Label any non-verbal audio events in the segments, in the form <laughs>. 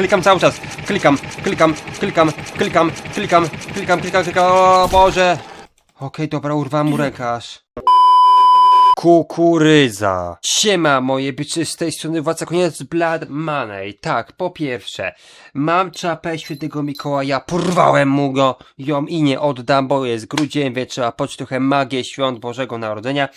Klikam cały czas. Klikam, klikam, klikam, klikam, klikam, klikam, klikam, klikam. O Boże. Okej, dobra, urwałem mu rękę aż. Kukurydza. Siema moje byczy z tej strony władca koniec Blood Money. Tak, po pierwsze, mam czapę świętego Mikołaja, porwałem mu go, ją i nie oddam, bo jest grudzień, więc trzeba poczuć trochę magię świąt Bożego Narodzenia.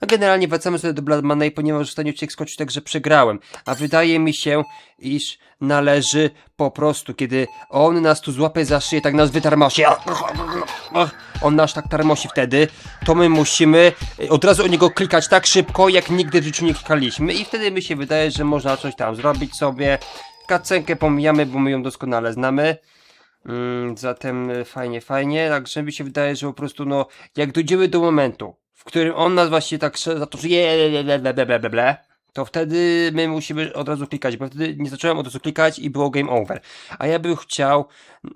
A generalnie wracamy sobie do Blood Money, ponieważ w stanie uciek skoczyć tak, że przegrałem. A wydaje mi się, iż należy po prostu, kiedy on nas tu złapie za szyję, tak nas wytarmosi. On nas tak tarmosi wtedy, to my musimy y, od razu o niego klikać tak szybko, jak nigdy w życiu nie klikaliśmy. I wtedy mi się wydaje, że można coś tam zrobić sobie. Kacenkę pomijamy, bo my ją doskonale znamy. Mm, zatem y, fajnie, fajnie. Także mi się wydaje, że po prostu no, jak dojdziemy do momentu, w którym on nas właśnie tak zatoczy to wtedy my musimy od razu klikać, bo wtedy nie zacząłem od razu klikać i było game over. A ja bym chciał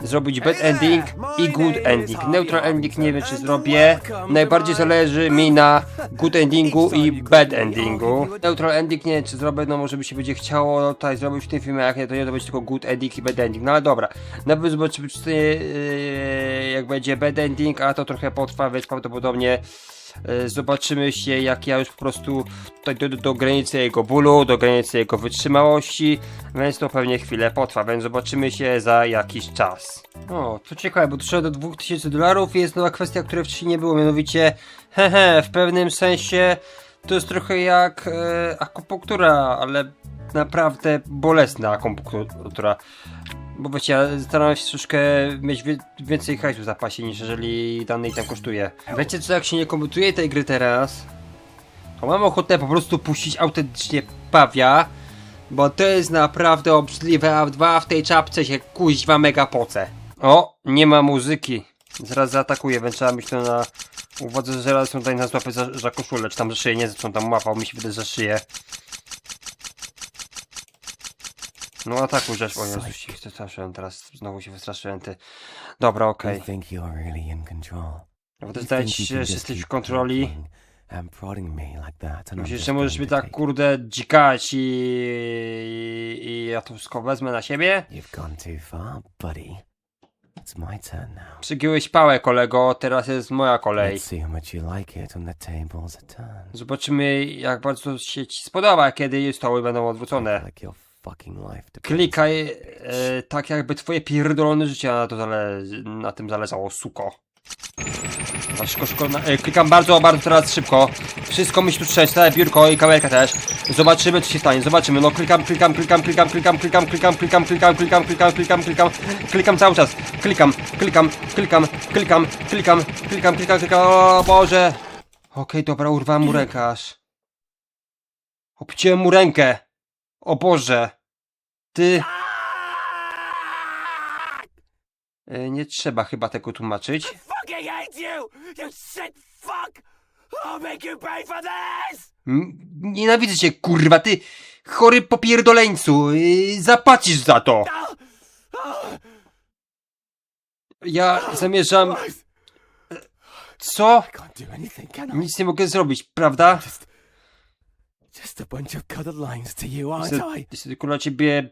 zrobić bad ending i good ending. Neutral ending nie wiem czy zrobię. Najbardziej zależy mi na good endingu i bad endingu. Neutral ending nie wiem czy zrobię, no może by się będzie chciało tutaj zrobić w tym filmie, jak nie to nie to będzie tylko good ending i bad ending. No ale dobra, nawet zobaczymy czy yy, jak będzie bad ending, a to trochę potrwa, więc prawdopodobnie Zobaczymy się, jak ja już po prostu tutaj do, do, granicy jego bólu, do granicy jego wytrzymałości, więc to pewnie chwilę potrwa, więc zobaczymy się za jakiś czas. O, to ciekawe, bo doszedłem do 2000 dolarów jest nowa kwestia, której wcześniej nie było, mianowicie, hehe, w pewnym sensie to jest trochę jak e, akupunktura, ale naprawdę bolesna akupunktura. Bo wiecie, ja staram się troszkę mieć więcej hajsu w zapasie niż jeżeli dany item kosztuje. Wiecie co, jak się nie komentuje tej gry teraz, to mam ochotę po prostu puścić autentycznie pawia, bo to jest naprawdę obrzydliwe, a dwa w tej czapce się kuźwa mega poce. O, nie ma muzyki. Zaraz zaatakuję, więc trzeba to na uwadze, że zaraz tutaj nas złapie za, za koszulę, czy tam za szyję, nie, on tam łapał, mi się wydaje za szyję. No atakuj rzecz, o Jezus, się wystraszyłem teraz, znowu się wystraszyłem, ty. Dobra, okej. Okay. Naprawdę zdaje ci się, że jesteś w kontroli. Myślisz, że możesz mi tak, kurde, dzikać i... i ja to wszystko wezmę na siebie? Przygiłeś pałę, kolego, teraz jest moja kolej. Zobaczymy, jak bardzo się ci spodoba, kiedy stoły będą odwrócone. Klikaj e, tak, jakby twoje pierdolone życie na, to zale na tym zależało, suko. No, szybko, na, e, klikam bardzo, bardzo teraz szybko. Wszystko mi się tu trzęsie, biurko i kamerka też. Zobaczymy, co się stanie, zobaczymy. No klikam, klikam, klikam, klikam, klikam, klikam, klikam, klikam, klikam, klikam, klikam, klikam, klikam, klikam cały czas. Klikam, klikam, klikam, klikam, klikam, klikam, klikam, klikam, o Boże. Okej, dobra, urwałem mu rękę aż. Obciąłem mu rękę. O Boże! Ty... E, nie trzeba chyba tego tłumaczyć. Nienawidzę cię, kurwa, ty chory popierdoleńcu. E, zapłacisz za to. Ja zamierzam... Co? Nic nie mogę zrobić, prawda? Just, a bunch of colored lines to you, aren't I? niestety kurwa ciebie...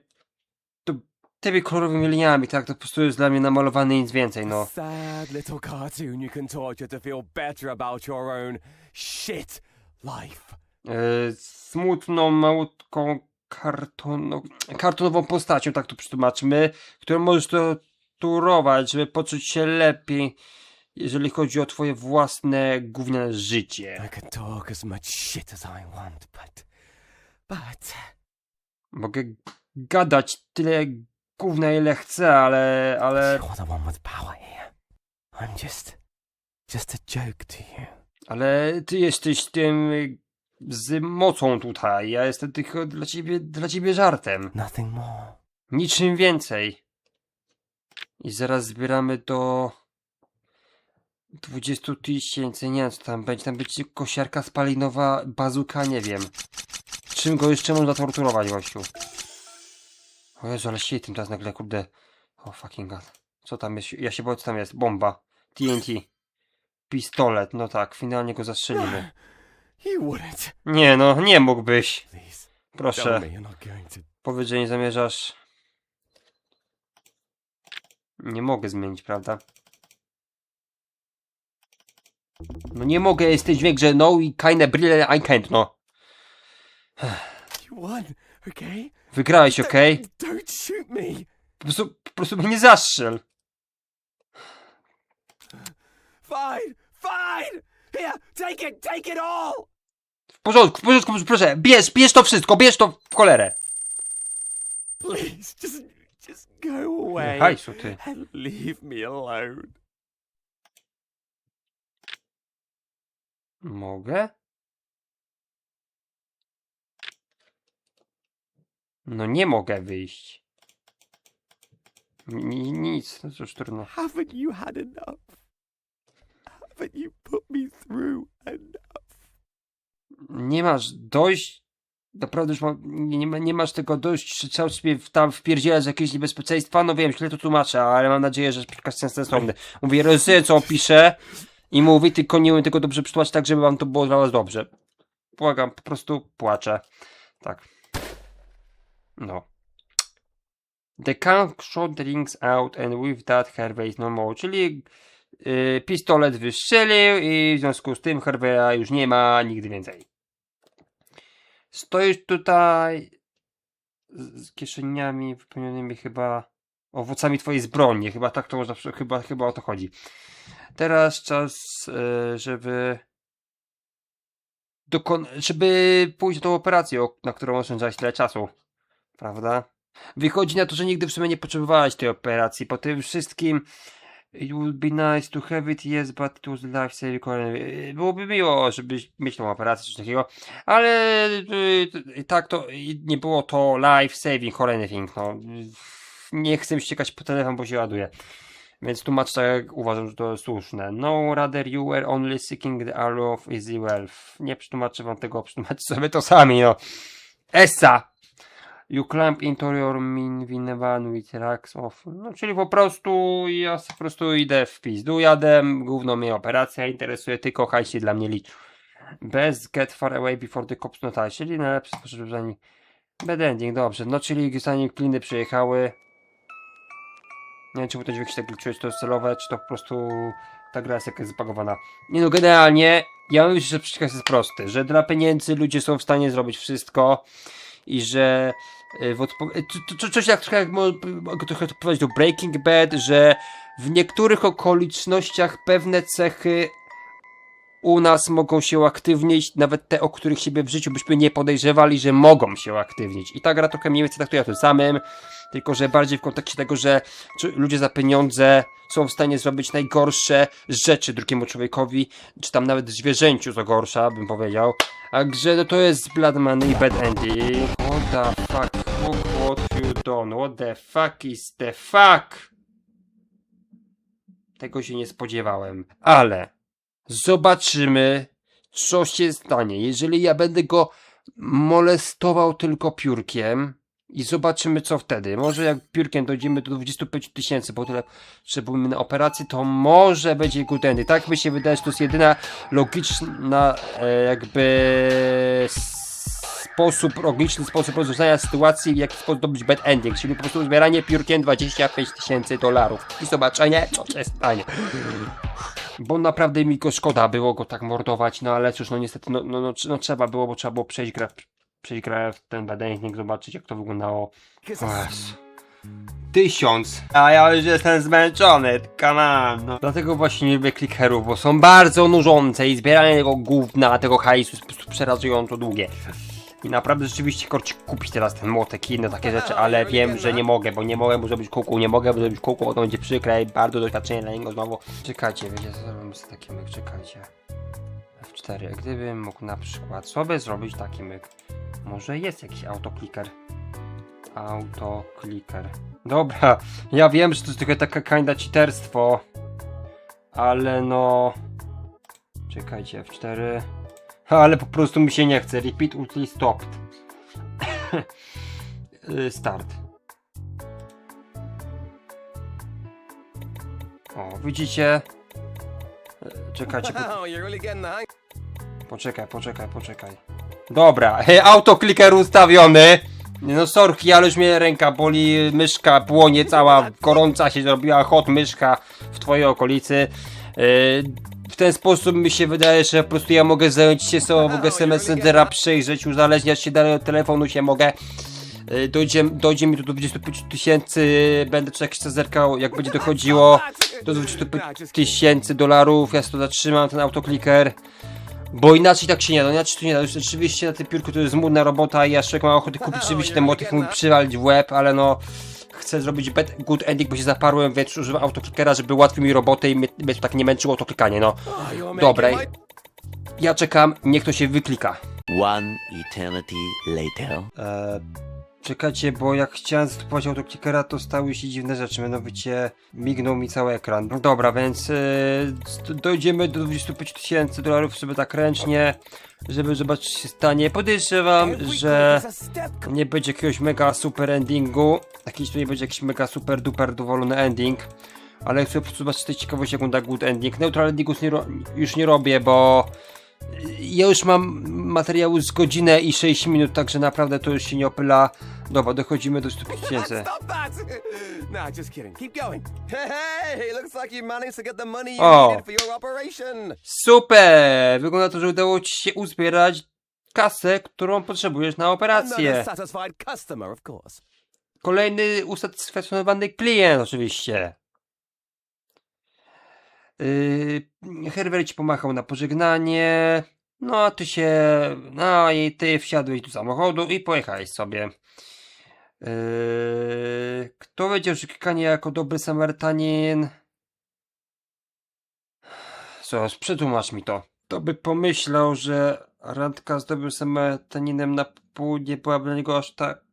To tymi kolorowymi liniami, tak? To po prostu jest dla mnie namalowane nic więcej, no. Sad little cartoon you can torture to feel better about your own shit life. E, smutną, małutką kartono, kartonową postacią, tak to przetłumaczmy, którą możesz to turować, żeby poczuć się lepiej, jeżeli chodzi o twoje własne gówniane życie. I can talk as much shit as I want, but, but Mogę gadać tyle gówna ile chcę, ale, ale, you're the one with power here. I'm just, just a joke to you. ale ty jesteś tym y, z mocą tutaj, ja jestem tylko dla ciebie, dla ciebie żartem. Nothing more. Niczym więcej. I zaraz zbieramy do 20 tysięcy, nie wiem co tam będzie, tam będzie kosiarka spalinowa, bazuka, nie wiem. Czym go jeszcze można torturować, gościu? O Jezu, ale siedzi tym teraz nagle, kurde. O fucking god. Co tam jest? Ja się boję, co tam jest. Bomba. TNT. Pistolet, no tak, finalnie go zastrzelimy. <sighs> Nie no, nie mógłbyś. Proszę, powiedz, że nie zamierzasz Nie mogę zmienić, prawda? No nie mogę, jest ten dźwięk, że no i keine Brille, I can't, no. Okay? Wygrałeś, okej? Me. Po prostu, po prostu mnie nie zastrzel. Fine, fine! Here, take it, take it all! W porządku, w porządku, proszę, bierz, bierz to wszystko, bierz to w cholerę. Please, just, just go away. Hajsu, ty. And leave me alone. Mogę? No nie mogę wyjść. Ni- Nic, no cóż, trudno. Haven't you had enough? Haven't you put me through enough? Nie masz dość. Naprawdę już mam, nie, nie, ma- nie masz tego dość, że cały sobie w- tam wpierdzielasz jakieś niebezpieczeństwa. No wiem, źle to tłumaczę, ale mam nadzieję, że przekaz jest sensowny. Mówię, rozumiem co on pisze i mówi, tylko nie umiem tego dobrze przetłumaczyć tak, żeby wam to było dla was dobrze. Błagam, po prostu płaczę. Tak. No. The count shot rings out and with that Harvey is no more. Czyli yy, pistolet wystrzelił i w związku z tym Harveya już nie ma nigdy więcej. Stoisz tutaj z, kieszeniami wypełnionymi chyba owocami twojej zbroni. Chyba tak to można, chyba, chyba o to chodzi. Teraz czas, yy, żeby dokon- żeby pójść do operacji, na którą oszczędzałeś tyle czasu. Prawda? Wychodzi na to, że nigdy w sumie nie potrzebowałeś tej operacji. Po tym wszystkim It would be nice to have it, yes, but it was life. Yy, Byłoby miło, żebyś mieć tą operację, coś takiego, ale yy, tak to nie było to life saving or anything. No. Nie chcę ściekać po telefon, bo się ładuje. Więc tłumacz tak, uważam, że to słuszne. No, rather you were only seeking the arrow of easy wealth. Nie przetłumaczę wam tego, <laughs> przetłumaczcie sobie to sami, no. Essa! You climb into your mean with racks off. No, czyli po prostu ja po prostu idę w pizdu, jadę, główną mnie operacja interesuje, tylko hajs się dla mnie liczy. Best get far away before the cops notice, czyli najlepsze za nich. Bad ending, dobrze. No, czyli zanim kliny przyjechały. Nie wiem, czy to dźwięk się tak to celowe, czy to po prostu ta gra jest jakaś zbagowana. Nie no, generalnie, ja myślę, że przykaz jest prosty, że dla pieniędzy ludzie są w stanie zrobić wszystko i że y, w odpo- to, coś jak trochę jak mo- mogę trochę to powiedzieć do Breaking Bad, że w niektórych okolicznościach pewne cechy u nas mogą się uaktywnić, nawet te, o których siebie w życiu byśmy nie podejrzewali, że mogą się uaktywnić. I ta gra trochę mniej więcej traktuje o tym samym, tylko że bardziej w kontekście tego, że ludzie za pieniądze są w stanie zrobić najgorsze rzeczy drugiemu człowiekowi, czy tam nawet zwierzęciu co gorsza, bym powiedział. Także no to jest Blood Money Bad Ending. What the fuck? Look what you done. What the fuck is the fuck? Tego się nie spodziewałem. Ale zobaczymy, co się stanie. Jeżeli ja będę go molestował tylko piórkiem i zobaczymy, co wtedy. Może jak piórkiem dojdziemy do 25 tysięcy, bo tyle potrzebujemy na operację, to może będzie. I tak mi się wydaje, że to jest jedyna logiczna e, jakby sposób, logiczny sposób rozwiązania sytuacji, w jaki sposób zdobyć bad ending, czyli po prostu zbieranie piórkiem 25 tysięcy dolarów i zobaczenie, co się stanie. Bo naprawdę mi go szkoda było go tak mordować, no ale cóż, no niestety, no, no, no, no trzeba było, bo trzeba było przejść grę, przejść grę w ten bad ending, zobaczyć jak to wyglądało. Jezu. Tysiąc. A ja już jestem zmęczony, on. No. Dlatego właśnie nie lubię clickerów, bo są bardzo nużące i zbieranie tego gówna, tego hajsu jest po prostu przerażająco długie. I naprawdę rzeczywiście korci kupić teraz ten młotek i inne takie rzeczy, ale wiem, że nie mogę, bo nie mogę mu zrobić kółku, nie mogę mu zrobić kółku, bo to będzie przykre i bardzo doświadczenie dla niego znowu. Czekajcie, wiecie co zrobimy z takim myk, czekajcie. F4, gdybym mógł na przykład sobie zrobić taki myk. Może jest jakiś autokliker. Autokliker. Dobra, ja wiem, że to jest trochę taka kinda cheaterstwo, ale no... Czekajcie, F4... Ale po prostu mi się nie chce. Repeat ulti stopped. <laughs> Y, Start. O, widzicie? Y, Czekajcie, poczekaj, poczekaj, poczekaj. Dobra, autokliker ustawiony. No sorki, ale już mnie ręka boli, myszka płonie cała, gorąca się zrobiła, hot myszka w twojej okolicy. W ten sposób mi się wydaje, że po prostu ja mogę zająć się sobą, mogę sobie Messengera przejrzeć, uzależniać się dalej od telefonu się mogę. Yy, Dojdzie, dojdzie mi to do 25 tysięcy, będę jakiś czas zerkał, jak będzie dochodziło do 25 tysięcy dolarów, ja to zatrzymam, ten autokliker. Bo inaczej tak się nie da, inaczej to nie da. Już Rzeczywiście na tym piórku to jest zmudna robota i ja człowiek mam ochotę kupić rzeczywiście ten motyw, mógł przywalić w łeb, ale no chcę zrobić bad, good ending, bo się zaparłem, więc używam autoklikera, żeby ułatwił mi robotę i mnie, mnie to tak nie męczyło to klikanie, no. Dobra, ja czekam, niech to się wyklika. One eternity later. Eee, czekajcie, bo jak chciałem zastopować autoklikera, to stały się dziwne rzeczy, mianowicie mignął mi cały ekran. Dobra, więc e, d- dojdziemy do 25 tysięcy dolarów sobie tak ręcznie, żeby zobaczyć co się stanie. Podejrzewam, że nie będzie jakiegoś mega super endingu, jakiś tu nie będzie jakiś mega super duper dowolony ending, ale chcę po prostu zobaczyć z tej ciekawości jak da good ending. Neutral endingu już nie, już nie robię, bo ja już mam materiału z godzinę i 6 minut, także naprawdę to już się nie opyla. Dobra, dochodzimy do 100 tysięcy. Stop that! nah, just kidding. Keep going. Hey, looks like you managed to get the money you needed for your operation. Super! Wygląda to, że udało ci się uzbierać kasę, którą potrzebujesz na Another operację. satisfied customer, of course. Kolejny usatysfakcjonowany klient, oczywiście. Yy, Herbert ci pomachał na pożegnanie. No, a ty się. No i ty wsiadłeś do samochodu i pojechałeś sobie. Yy, kto wiedział, że klikanie jako dobry Samarytanin. Co, przetłumacz mi to. To by pomyślał, że randka z dobrym Samarytaninem na pół nie byłaby dla niego aż tak.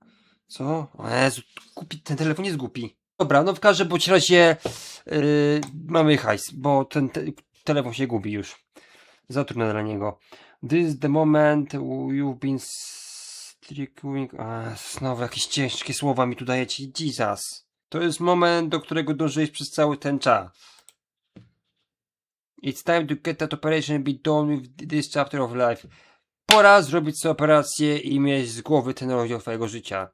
Co? O Jezu, ten telefon jest głupi. Dobra, no w każdym bądź razie yy, mamy hajs, bo ten te, telefon się gubi już. Za dla niego. This is the moment you've been striking... A, znowu jakieś ciężkie słowa mi tu dajecie. Jesus. To jest moment, do którego dążyłeś przez cały ten czas. It's time to get that operation be done with this chapter of life. Pora zrobić sobie operację i mieć z głowy ten rozdział twojego życia.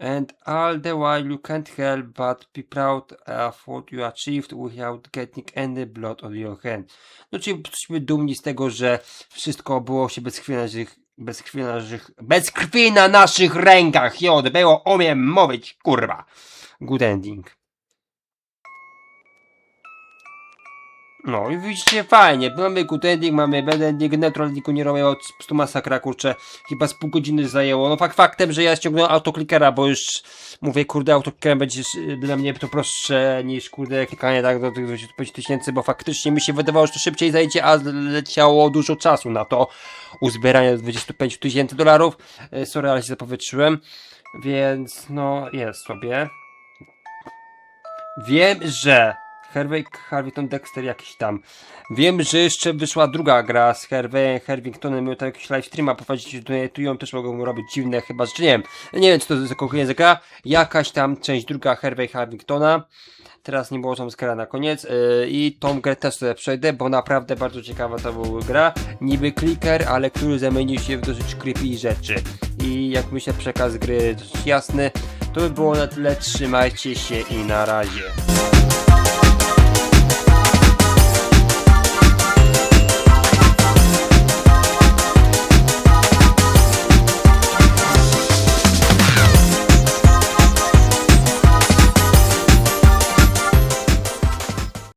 And all the while you can't help but be proud of what you achieved without getting any blood on your hand. No czyli jesteśmy dumni z tego, że wszystko było się bez naszych, bez krwi na naszych, bez krwi na naszych rękach. I odbyło, umiem mówić, kurwa. Good ending. No i widzicie, fajnie, mamy good ending, mamy bad ending, neutral endingu nie robię, po prostu masakra, kurczę, chyba z pół godziny zajęło, no fakt faktem, że ja ściągnąłem autoklikera, bo już mówię, kurde, autoklikerem będzie sz- dla mnie to prostsze niż, kurde, klikanie tak do tych 25 tysięcy, bo faktycznie mi się wydawało, że to szybciej zajdzie, a leciało dużo czasu na to uzbieranie 25 tysięcy dolarów, E, sorry, ale się zapowietrzyłem, więc no, jest sobie. Wiem, że Hervey Harvington Dexter jakiś tam. Wiem, że jeszcze wyszła druga gra z Hervey Harvingtonem, miał tam jakiś live streama prowadzić, tu ją też mogą robić dziwne chyba, że nie wiem. Nie wiem, czy to jest jakiego języka. Jakaś tam część druga Hervey Harvingtona. Teraz nie było tam skara na koniec yy, i tą grę też sobie przejdę, bo naprawdę bardzo ciekawa to była gra. Niby clicker, ale który zamienił się w dosyć creepy rzeczy. I jak myślę przekaz gry dosyć jasny, to by było na tyle. Trzymajcie się i na razie.